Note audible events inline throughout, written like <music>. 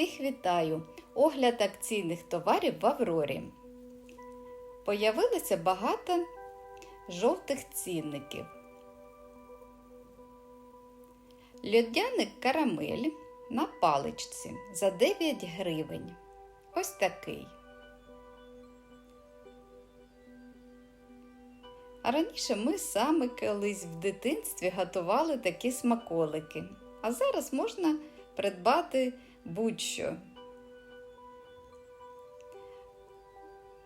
Всіх вітаю! Огляд акційних товарів в Аврорі. Появилося багато жовтих цінників. Льодяник карамель на паличці за 9 гривень. Ось такий. А раніше ми саме колись в дитинстві готували такі смаколики. А зараз можна придбати будь-що.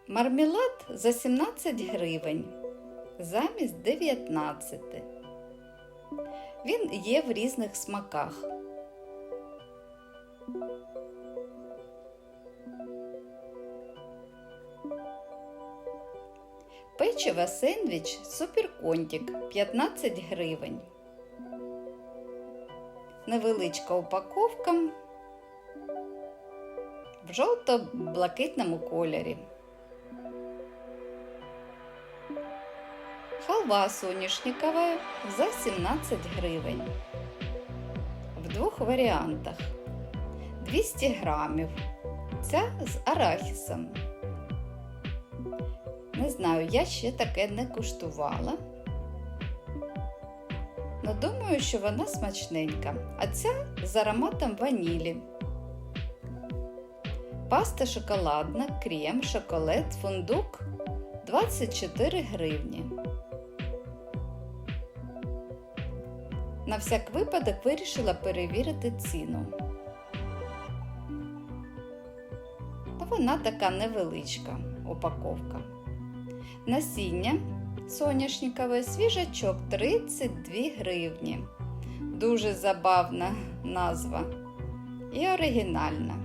Мармелад за 17 гривень замість 19. Він є в різних смаках. Печиво сендвіч суперконтік 15 гривень. Невеличка упаковка в жовто-блакитному кольорі. Халва соняшникова за 17 гривень. В двох варіантах 200 грамів. Ця з арахісом. Не знаю, я ще таке не куштувала. Ну, думаю, що вона смачненька, а ця з ароматом ванілі. Паста шоколадна, крем, шоколад, фундук 24 гривні. На всяк випадок вирішила перевірити ціну. Та вона така невеличка упаковка. Насіння соняшникове свіжачок 32 гривні. Дуже забавна назва і оригінальна.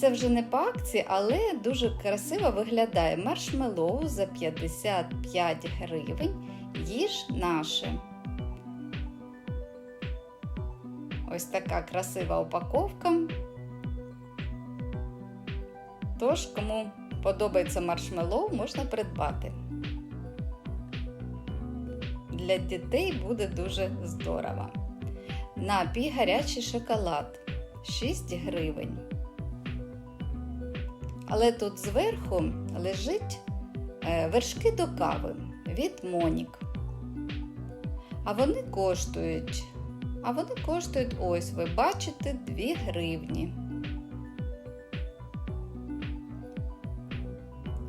Це вже не по акції, але дуже красиво виглядає маршмеллоу за 55 гривень. Їж наше. Ось така красива упаковка. Тож, кому подобається маршмеллоу, можна придбати. Для дітей буде дуже здорово. Напій гарячий шоколад 6 гривень. Але тут зверху лежить е, вершки до кави від Монік. А вони коштують. А вони коштують ось, ви бачите, 2 гривні.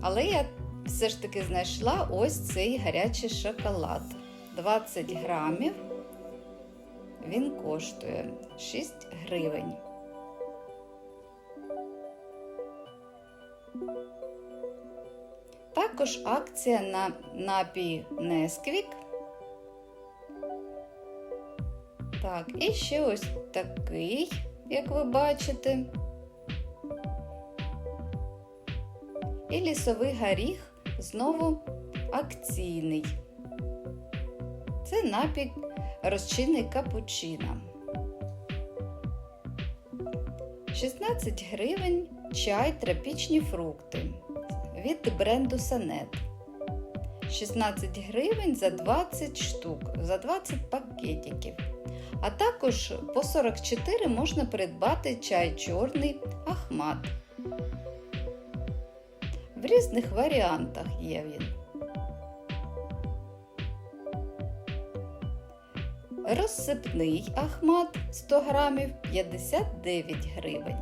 Але я все ж таки знайшла ось цей гарячий шоколад. 20 грамів. Він коштує 6 гривень. Також акція на напій Несквік. Так, і ще ось такий, як ви бачите. І лісовий горіх знову акційний. Це напій розчинний капучино. 16 гривень чай тропічні фрукти від бренду Санет. 16 гривень за 20 штук, за 20 пакетиків. А також по 44 можна придбати чай чорний Ахмат. В різних варіантах є він. Розсипний Ахмат 100 грамів 59 гривень.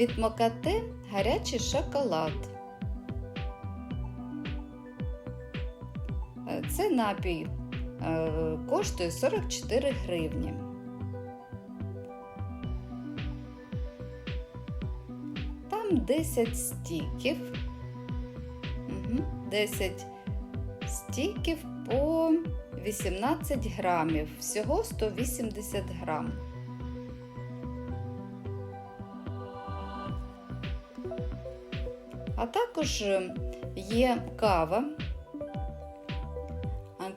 Від Мокате гарячий шоколад. Це напій е, коштує 44 гривні. Там 10 стіків. Угу. 10 стіків по 18 грамів. Всього 180 грам. Також є кава.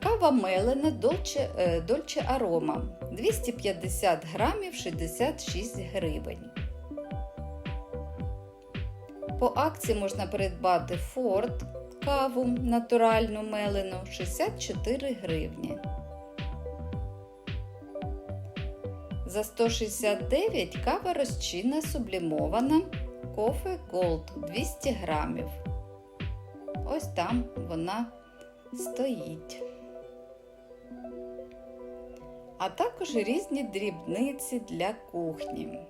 Кава мелена Dolce, Dolce Aroma 250 грамів 66 гривень. По акції можна придбати Ford каву натуральну мелену 64 гривні. За 169 кава розчинна сублімована кофе Gold 200 грамів. Ось там вона стоїть. А також різні дрібниці для кухні.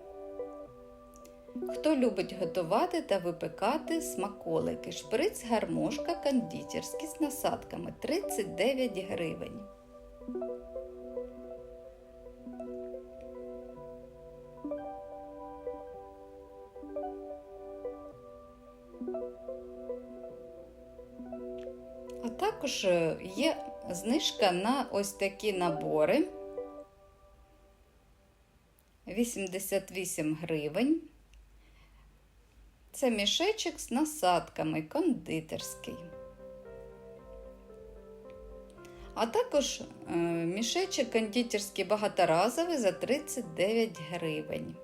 Хто любить готувати та випекати смаколики, шприц гармошка кондитерський з насадками 39 гривень. Також е, є знижка на ось такі набори 88 гривень. Це мішечок з насадками кондитерський. А також е, мішечок кондитерський багаторазовий за 39 гривень.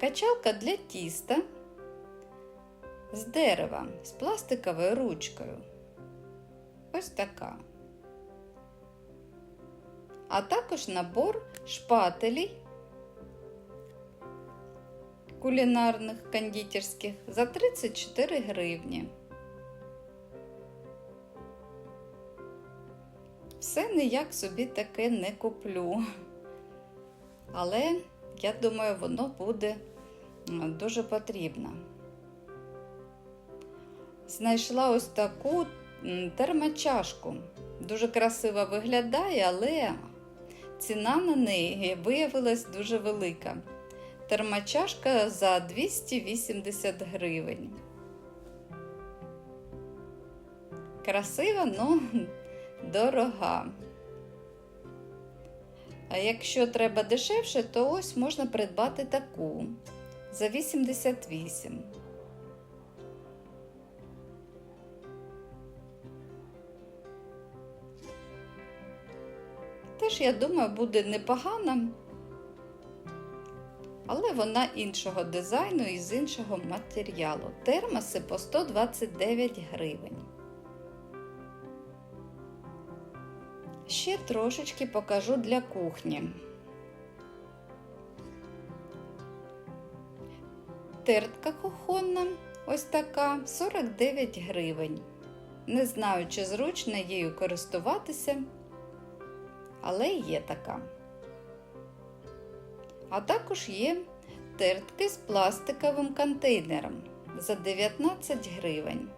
Качалка для тіста з дерева з пластиковою ручкою. Ось така. А також набор шпателей кулінарних кондитерських за 34 гривні. Все ніяк собі таке не куплю. Але я думаю, воно буде дуже потрібно. Знайшла ось таку термочашку. Дуже красиво виглядає, але ціна на неї виявилась дуже велика. Термочашка за 280 гривень. Красива, но дорога. А якщо треба дешевше, то ось можна придбати таку за 88. Я думаю, буде непогана, але вона іншого дизайну і з іншого матеріалу. Термоси по 129 гривень. Ще трошечки покажу для кухні. Тертка кухонна, ось така 49 гривень. Не знаю, чи зручно її користуватися, але є така. А також є тертки з пластиковим контейнером за 19 гривень.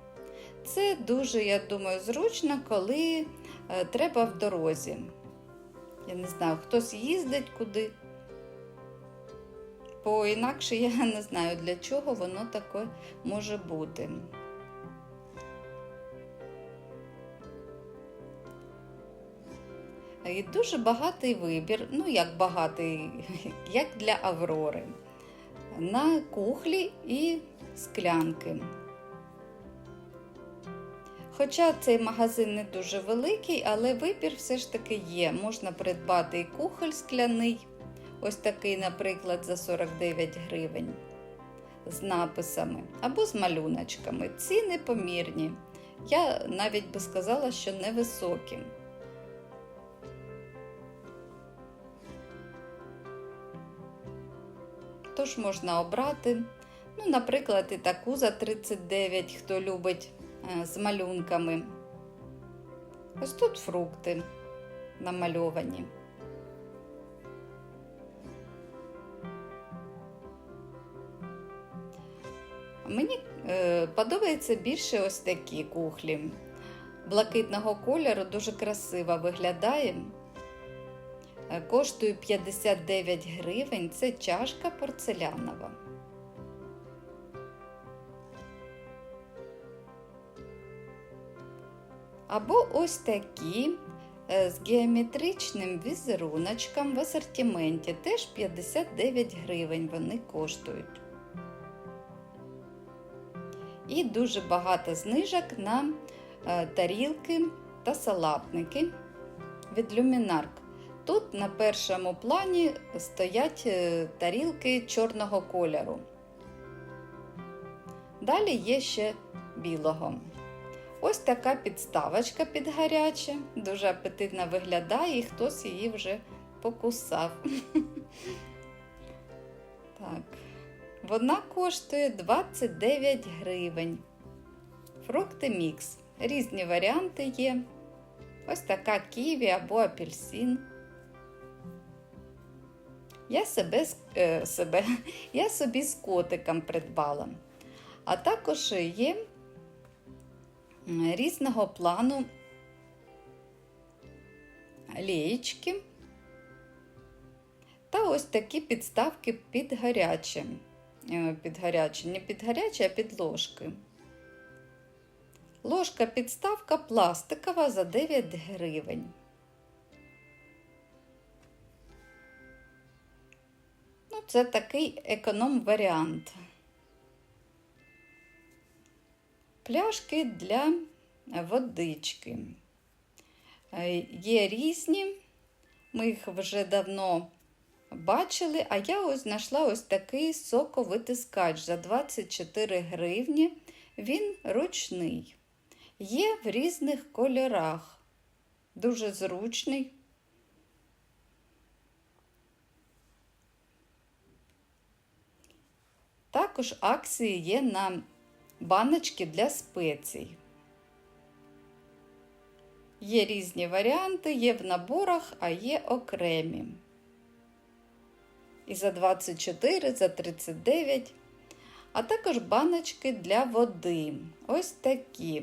Це дуже, я думаю, зручно, коли е, треба в дорозі. Я не знаю, хтось їздить куди. Бо інакше я <laughs> не знаю, для чого воно таке може бути. І дуже багатий вибір, ну як багатий, <laughs> як для Аврори, на кухлі і склянки. Хоча цей магазин не дуже великий, але вибір все ж таки є. Можна придбати і кухоль скляний, ось такий, наприклад, за 49 гривень з написами або з малюночками. Ціни помірні. Я навіть би сказала, що невисокі. Тож можна обрати, ну, наприклад, і таку за 39, хто любить е, з малюнками. Ось тут фрукти намальовані. Мені е, подобається більше ось такі кухлі. Блакитного кольору дуже красиво виглядає. Е, коштує 59 гривень. Це чашка порцелянова. Або ось такі е, з геометричним візеруночком в асортименті. Теж 59 гривень вони коштують. І дуже багато знижок на е, тарілки та салатники від люмінарк. Тут на першому плані стоять е, тарілки чорного кольору. Далі є ще білого. Ось така підставочка під гаряче, дуже апетитно виглядає, і хтось її вже покусав. <laughs> Так. Вона коштує 29 гривень. Фрукти мікс. Різні варіанти є. Ось така ківі або апельсин. Я себе, е, себе, <laughs> я собі з котиком придбала. А також є різного плану лієчки та ось такі підставки під гаряче. Е, Під гаряче, не під гаряче, а під ложки. Ложка підставка пластикова за 9 гривень. Це такий економ-варіант. Пляшки для водички. Є різні, ми їх вже давно бачили, а я ось знайшла ось такий соковитискач за 24 гривні. Він ручний. Є в різних кольорах. Дуже зручний. Також акції є на баночки для спецій. Є різні варіанти, є в наборах, а є окремі. І за 24, за 39, а також баночки для води. Ось такі.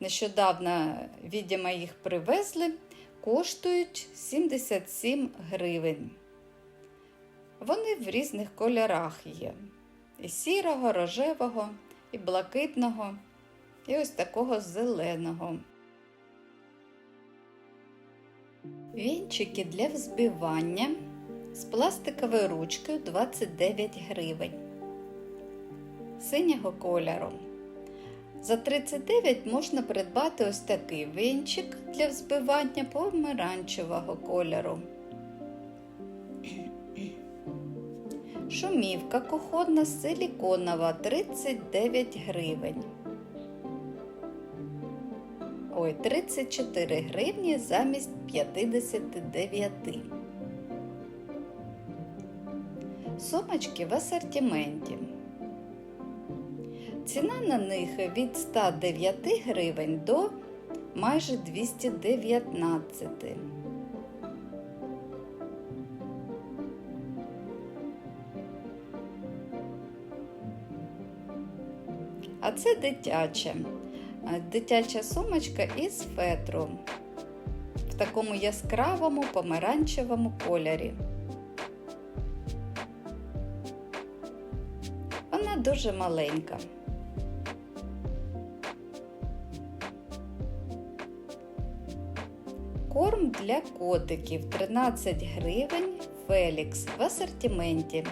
Нещодавно, відомо, їх привезли, коштують 77 гривень. Вони в різних кольорах є. І сірого, рожевого, і блакитного, і ось такого зеленого. Вінчики для взбивання з пластиковою ручкою 29 гривень. Синього кольору. За 39 можна придбати ось такий вінчик для взбивання помаранчевого кольору. Шумівка кухонна силіконова 39 гривень. Ой, 34 гривні замість 59. Сумочки в асортименті. Ціна на них від 109 гривень до майже 219. А це дитяча. Дитяча сумочка із фетру в такому яскравому помаранчевому кольорі. Вона дуже маленька. Корм для котиків 13 гривень Фелікс в асортименті.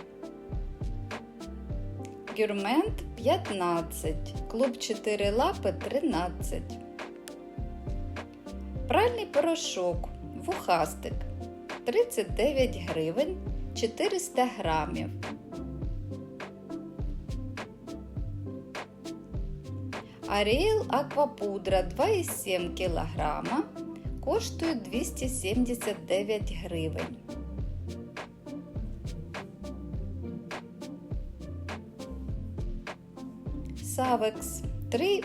Гюрмент 15, клуб 4 лапи 13. Пральний порошок вухастик 39 гривень 400 грамів. Аріел Аквапудра 2,7 кг коштує 279 гривень. Савекс 3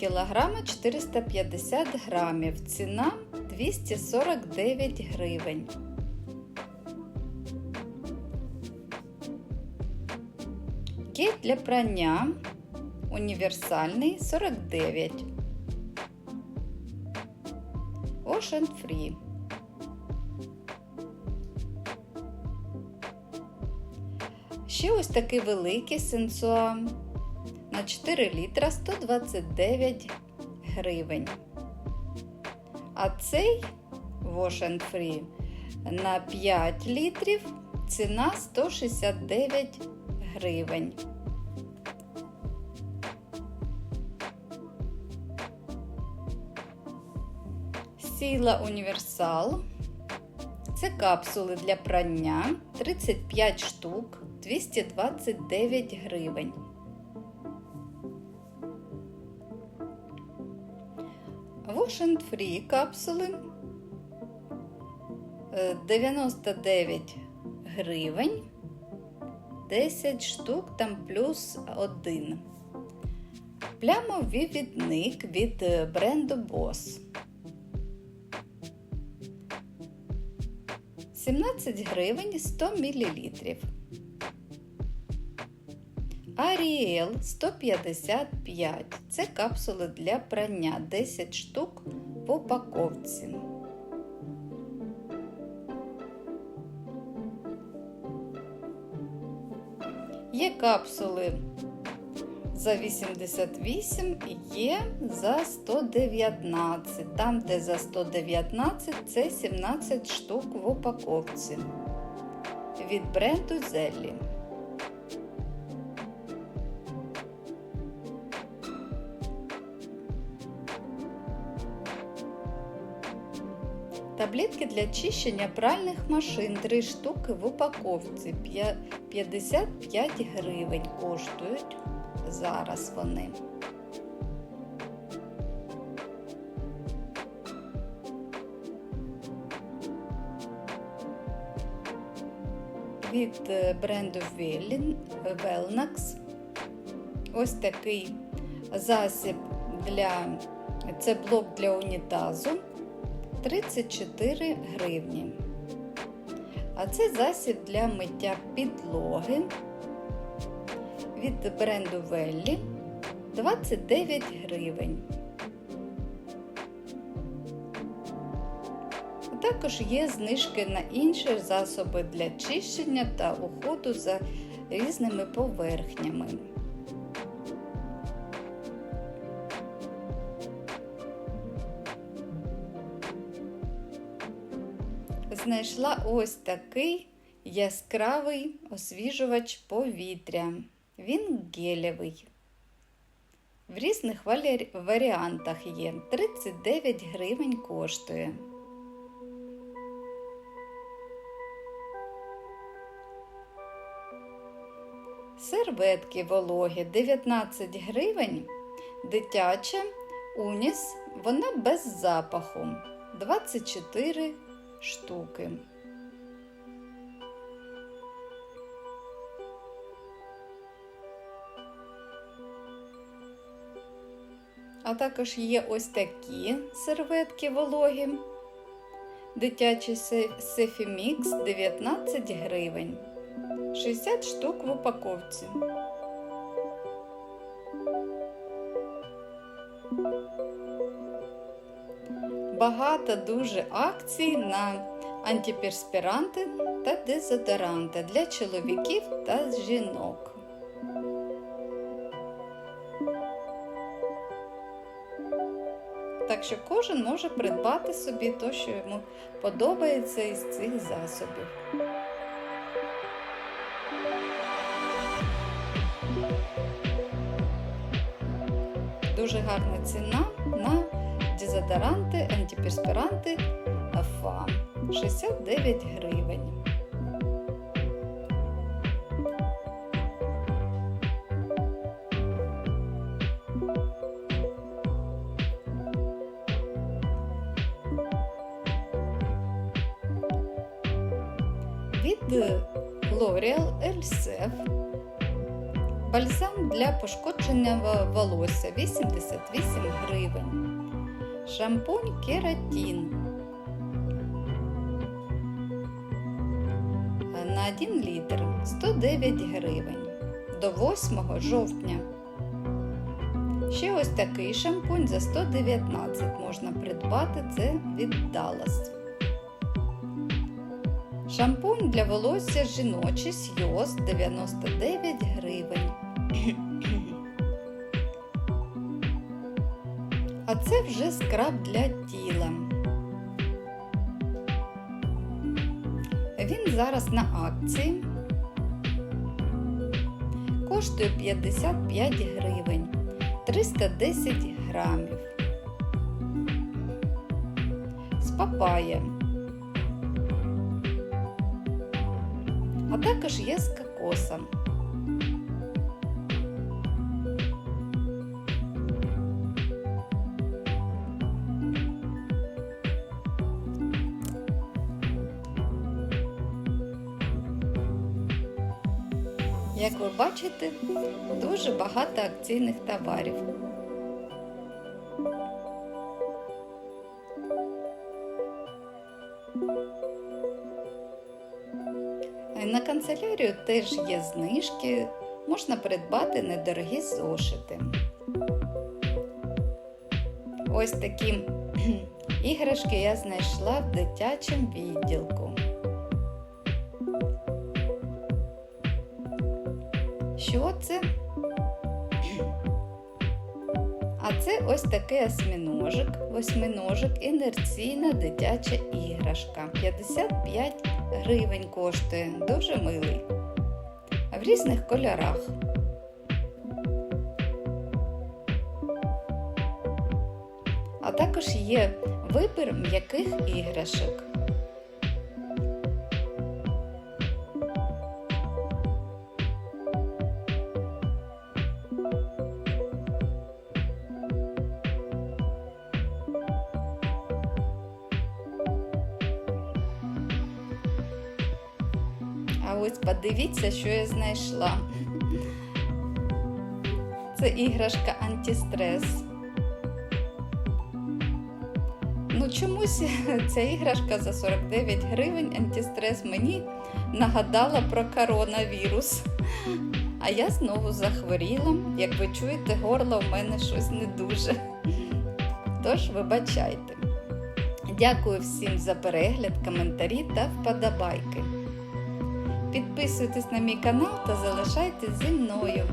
кг 450 грамів. Ціна 249 гривень. Гель для прання універсальний 49. Ocean Free. Ще ось такий великий сенсуа на 4 літра 129 гривень. А цей Wash and Free на 5 літрів ціна 169 гривень. Сіла Універсал. Це капсули для прання 35 штук 229 гривень. And Free капсули е, 99 гривень. 10 штук там плюс 1. Плямовий відник від е, бренду Boss. 17 гривень 100 мл. Аріел 155. Це капсули для прання 10 штук в упаковці. Є капсули за 88 і є за 119. Там, де за 119, це 17 штук в упаковці від бренду Зеллі. Таблетки для чищення пральних машин. 3 штуки в упаковці. 55 гривень коштують зараз вони. Від е, бренду Velnax ось такий засіб для це блок для унітазу 34 гривні. А це засіб для миття підлоги від бренду Веллі 29 гривень. Також є знижки на інші засоби для чищення та уходу за різними поверхнями. Знайшла ось такий яскравий освіжувач повітря. Він гелєвий. В різних варіантах є 39 гривень коштує. Серветки вологі 19 гривень. Дитяча уніс, вона без запаху 24 штуки. А також є ось такі серветки вологі. Дитячий Сефімікс 19 гривень. 60 штук в упаковці. Багато дуже акцій на антиперспіранти та дезодоранти для чоловіків та жінок. Так що кожен може придбати собі те, що йому подобається із цих засобів. Дуже гарна ціна на дезодоранти, антиперспіранти ФА 69 гривень. Від L'Oreal Elsef Бальзам для пошкодженого волосся 88 гривень. Шампунь кератін на 1 літр 109 гривень до 8 жовтня. Ще ось такий шампунь за 119 можна придбати це від Dallas. Шампунь для волосся жіночий Сйоз 99 гривень. Це вже скраб для тіла. Він зараз на акції. Коштує 55 гривень, 310 грамів. З папая. А також є з кокосом. Як ви бачите, дуже багато акційних товарів. На канцелярію теж є знижки, можна придбати недорогі зошити. Ось такі <clears throat> іграшки я знайшла в дитячому відділку. Що це? А це ось такий осьминожик, восьминожик, інерційна дитяча іграшка. 55 гривень коштує, дуже милий. В різних кольорах. А також є вибір м'яких іграшок. Подивіться, що я знайшла. Це іграшка антистрес. Ну, чомусь <laughs> ця іграшка за 49 гривень антистрес мені нагадала про коронавірус. А я знову захворіла. Як ви чуєте, горло в мене щось не дуже. Тож, вибачайте. Дякую всім за перегляд, коментарі та вподобайки. Підписуйтесь на мій канал та залишайтесь зі мною.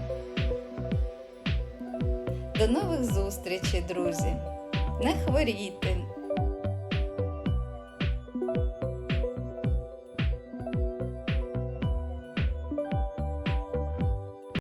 До нових зустрічей, друзі! Не хворійте!